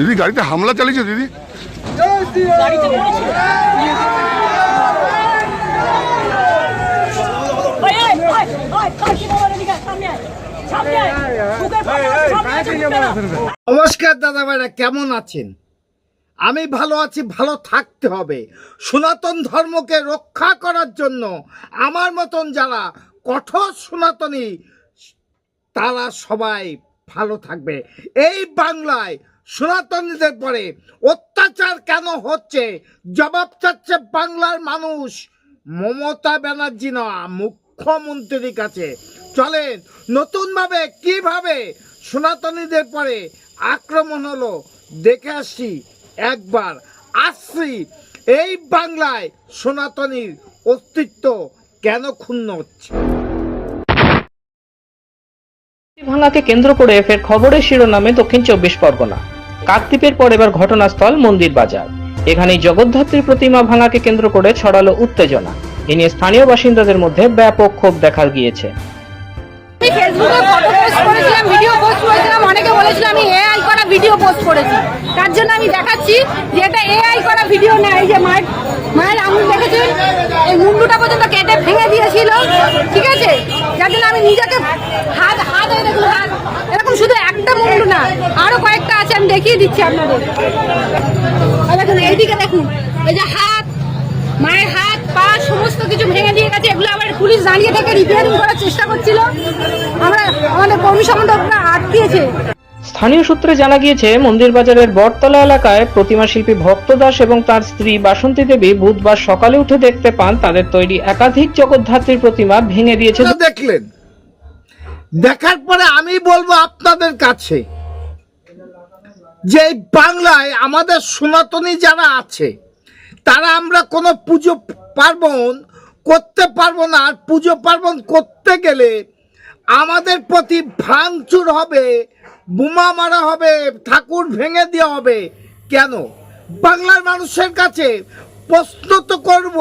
দিদি, গাড়িতে হামলা চালিয়েছে দিদি। নমস্কার দাদা ভাইরা কেমন আছেন? আমি ভালো আছি, ভালো থাকতে হবে। সনাতন ধর্মকে রক্ষা করার জন্য আমার মতন যারা কঠোর সনাতনী, তারা সবাই ভালো থাকবে। এই বাংলায় সনাতনীদের পরে অত্যাচার কেন হচ্ছে? জবাব চাচ্ছে বাংলার মানুষ। মমতা ব্যানার্জি না, মুখ্যমন্ত্রীর কাছে। চলেন, নতুনভাবে কীভাবে সনাতনীদের পরে আক্রমণ হলো দেখে আসি একবার। আসছি, এই বাংলায় সনাতনীর অস্তিত্ব কেন ক্ষুণ্ণ হচ্ছে? ভাঙাকে কেন্দ্র করে ফের খবরের শিরোনামে দক্ষিণ চব্বিশ পরগনা। কাকদ্বীপের পর এবার ঘটনাস্থল মন্দির বাজার। এখানেই জগদ্ধাত্রী প্রতিমা ভাঙাকে কেন্দ্র করে ছড়ালো উত্তেজনা। এ নিয়ে স্থানীয় বাসিন্দাদের মধ্যে ব্যাপক ক্ষোভ দেখা গিয়েছে। তার জন্য আমি দেখাচ্ছি যে ভিডিও ভেঙে দিয়েছিল, ঠিক আছে? জন্য আমি নিজেকে হাত হাত দেখুন হাত এরকম শুধু একটা মুন্ডু না আরও কয়েকটা আছে আমি দেখিয়ে দিচ্ছি আপনাদের। দেখুন এইদিকে দেখুন এই যে হাত মায়ের হাত পা সমস্ত কিছু ভেঙে দিয়ে গেছে এগুলো আবার পুলিশ দাঁড়িয়ে থেকে রিপেয়ারিং করার চেষ্টা করছিল। আমরা আমাদের কর্মী সম্বন্ধকরা আটকিয়েছে স্থানীয় সূত্রে জানা গিয়েছে মন্দির বাজারের বটতলা এলাকায় প্রতিমা শিল্পী ভক্ত দাস এবং তার স্ত্রী বাসন্তী দেবী বুধবার সকালে উঠে দেখতে পান তাদের তৈরি একাধিক জগদ্ধাত্রীর প্রতিমা ভেঙে দিয়েছে। দেখলেন। দেখার পরে আমি বলব আপনাদের কাছে যে বাংলায় আমাদের সনাতনী যারা আছে, তারা আমরা কোনো পুজো পার্বণ করতে পারব না। আর পুজো পার্বণ করতে গেলে আমাদের প্রতি ভাঙচুর হবে, বোমা মারা হবে, ঠাকুর ভেঙে দেওয়া হবে। কেন? বাংলার মানুষের কাছে প্রশ্ন তো করব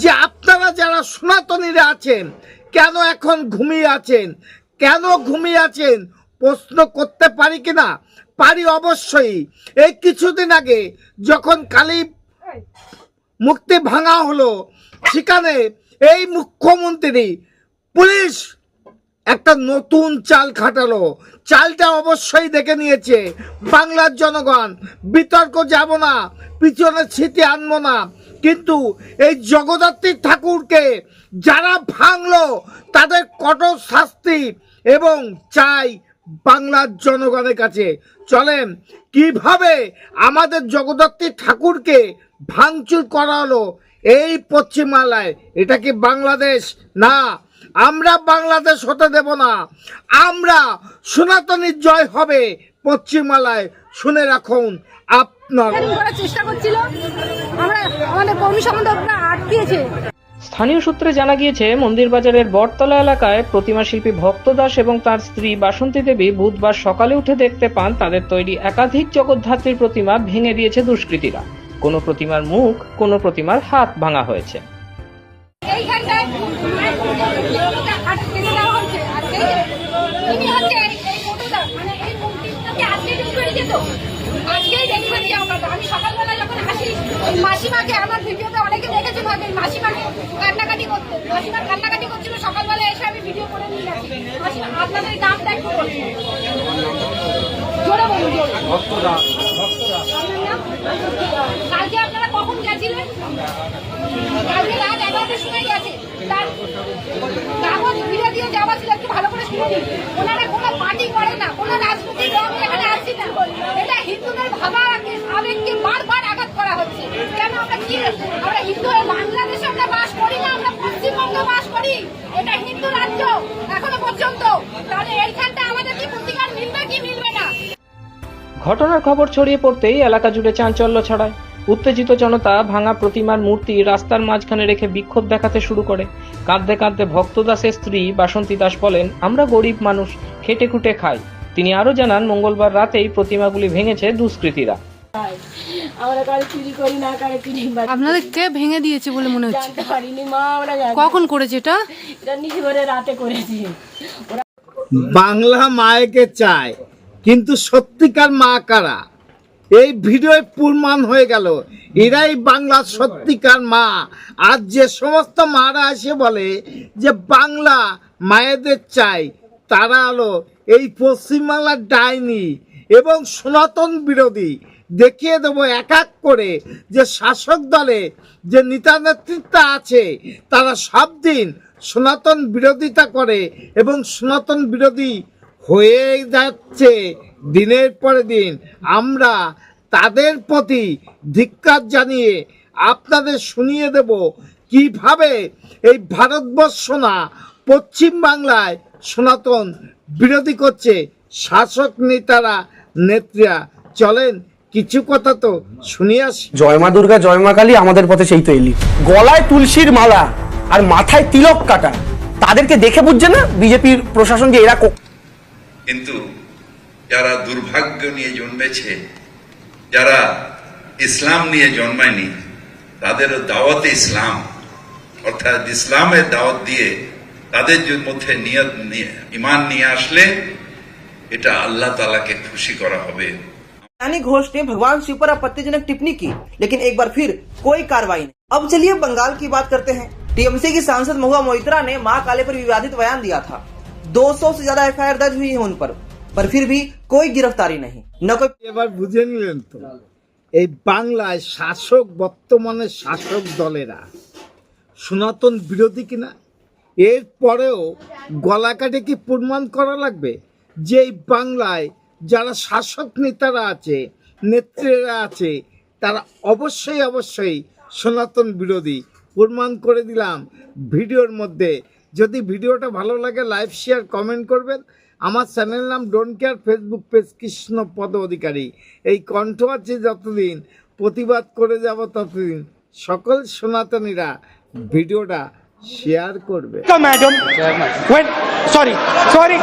যে আপনারা যারা সনাতনীরা আছেন, কেন এখন ঘুমিয়ে আছেন? কেন ঘুমিয়ে আছেন? প্রশ্ন করতে পারি কিনা? পারি অবশ্যই। এই কিছুদিন আগে যখন কালী মুক্তি ভাঙা হলো, সেখানে এই মুখ্যমন্ত্রী, পুলিশ একটা নতুন চাল খাটালো। চালটা অবশ্যই দেখে নিয়েছে। বাংলার জনগণ, বিতর্ক যাব না পিছনে ছিটে আনব না। কিন্তু এই জগদ্ধাত্রী ঠাকুরকে যারা ভাঙলো, তাদের কঠোর শাস্তি এবং চাই বাংলার জনগণের কাছে। চলেন, কীভাবে আমাদের জগদ্ধাত্রী ঠাকুরকে ভাঙচুর করা হলো এই পশ্চিমবাংলায়? এটা কি বাংলাদেশ? না, আমরা বাংলাদেশ হতে দেব না। আমরা সনাতনীর জয় হবে পশ্চিমবাংলায়। শুনে রাখুন আপনার। চেষ্টা করছিল। আমরা আমাদের কর্মী সম্বন্ধকরা আটকিয়েছে। স্থানীয় সূত্রে জানা গিয়েছে মন্দির বাজারের বটতলা এলাকায় প্রতিমা শিল্পী ভক্ত দাস এবং তার স্ত্রী বাসন্তী দেবী বুধবার সকালে উঠে দেখতে পান তাদের তৈরি একাধিক জগদ্ধাত্রীর প্রতিমা ভেঙে দিয়েছে দুষ্কৃতীরা। কোনো প্রতিমার মুখ, কোনো প্রতিমার হাত ভাঙা হয়েছে। মানে এই আজকেই ডেলিভারি যাওয়া কথা আমি সকালবেলা যখন আসি, ওই মাসিমাকে আমার ভিডিওতে অনেকে দেখেছে ভাবে মাসিমাকে কান্নাকাটি করতে। মাসিমার কান্নাকাটি করছিল সকালবেলা এসে আমি ভিডিও করে নিয়ে মাসিমা, আপনাদের নামটা একটু? কালকে আপনারা কখন গেছিলেন? কালকে রাত এগারোটার সময় গেছে। তার কাগজ ফিরে দিয়ে যাওয়া ছিল, একটু ভালো করে শুনে ওনারা কোনো পার্টি করে না কোনো রাজনৈতিক দল এখানে আসছি না এটা হিন্দুদের ভাবা আবেগকে বারবার আঘাত করা হচ্ছে। কেন আমরা কি আমরা হিন্দু বাংলাদেশে আমরা বাস করি না? আমরা পশ্চিমবঙ্গে বাস করি। এটা হিন্দু রাজ্য এখনও পর্যন্ত। তাহলে এইখানটা আমাদের কি প্রতিকার মিলবে কি মিলবে না? ঘটনার খবর ছড়িয়ে পড়তেই এলাকা জুড়ে চাঞ্চল্য ছড়ায়। উত্তেজিত জনতা ভাঙা প্রতিমার মূর্তি রাস্তার মাঝখানে রেখে বিক্ষোভ দেখাতে শুরু করে। কাঁদতে কাঁদতে ভক্ত দাসের স্ত্রী বাসন্তী দাস বলেন, আমরা গরিব মানুষ খেটে খুটে খাই। তিনি আরও জানান, মঙ্গলবার রাতেই প্রতিমাগুলি ভেঙেছে দুষ্কৃতীরা। আমরা কারও চুরি করি না কারও চুরি আপনাদের কে ভেঙে দিয়েছে বলে মনে হচ্ছে? জানতে পারিনি মা আমরা কখন করেছে এটা? রাতে করেছি। বাংলা মায়েকে চায় কিন্তু সত্যিকার মা কারা? এই ভিডিও প্রমাণ হয়ে গেল এরাই বাংলার সত্যিকার মা। আর যে সমস্ত মারা এসে বলে যে বাংলা মায়েদের চাই তারা হলো এই পশ্চিমবাংলার ডাইনি এবং সনাতন বিরোধী। দেখিয়ে দেবো এক এক করে যে শাসক দলে যে নেতা নেতৃত্ব আছে, তারা সব দিন সনাতন বিরোধিতা করে এবং সনাতন বিরোধী হয়ে যাচ্ছে দিনের পরে দিন। আমরা তাদের প্রতি ধিক্কার জানিয়ে আপনাদের শুনিয়ে দেব কীভাবে এই ভারতবর্ষ না পশ্চিম বাংলায় সনাতন বিরোধী করছে। শাসক নেতারা, নেত্রীরা, চলেন কিছু কথা তো শুনিয়ে আসি। জয় মা দুর্গা জয় মা কালী আমাদের পথে সেই তো এলি। গলায় তুলসীর মালা আর মাথায় তিলক কাটা। তাদেরকে দেখে বুঝছে না বিজেপির প্রশাসন যে এরা কিন্তু যারা দুর্ভাগ্য নিয়ে জন্মেছে যারা ইসলাম নিয়ে জন্মায়নি তাদেরও দাওয়াতে ইসলাম। অর্থাৎ ইসলামের দাওয়াত দিয়ে তাদের মধ্যে নিয়ত নিয়ে ইমান নিয়ে আসলে এটা আল্লাহ তালাকে খুশি করা হবে। यानी घोष ने भगवान शिव पर आपत्तिजनक टिप्पणी की लेकिन एक बार फिर कोई कार्रवाई नहीं अब चलिए बंगाल की बात करते हैं टीएमसी की सांसद महुआ मोइत्रा ने मां काले पर विवादित बयान दिया था 200 से ज्यादा एफआईआर दर्ज हुई है उन पर पर फिर भी कोई गिरफ्तारी नहीं न कोई এবার বুঝে নিলেন তো এই বাংলায় শাসক বর্তমানে শাসক দলেরা সনাতন বিরোধী কিনা এর পরেও গলা কাটে কি প্রমাণ করা লাগবে যে এই বাংলায় যারা শাসক নেতারা আছে নেত্রীরা আছে তারা অবশ্যই অবশ্যই সনাতন বিরোধী প্রমাণ করে দিলাম ভিডিওর মধ্যে। যদি ভিডিওটা ভালো লাগে লাইভ শেয়ার কমেন্ট করবেন। আমার চ্যানেল নাম don't care Facebook page Krishna Pada Adhikari. এই কণ্ঠ আছে যতদিন প্রতিবাদ করে যাব ততদিন। সকল সনাতনীরা ভিডিওটা শেয়ার করবে। Madam. Wait, sorry, sorry.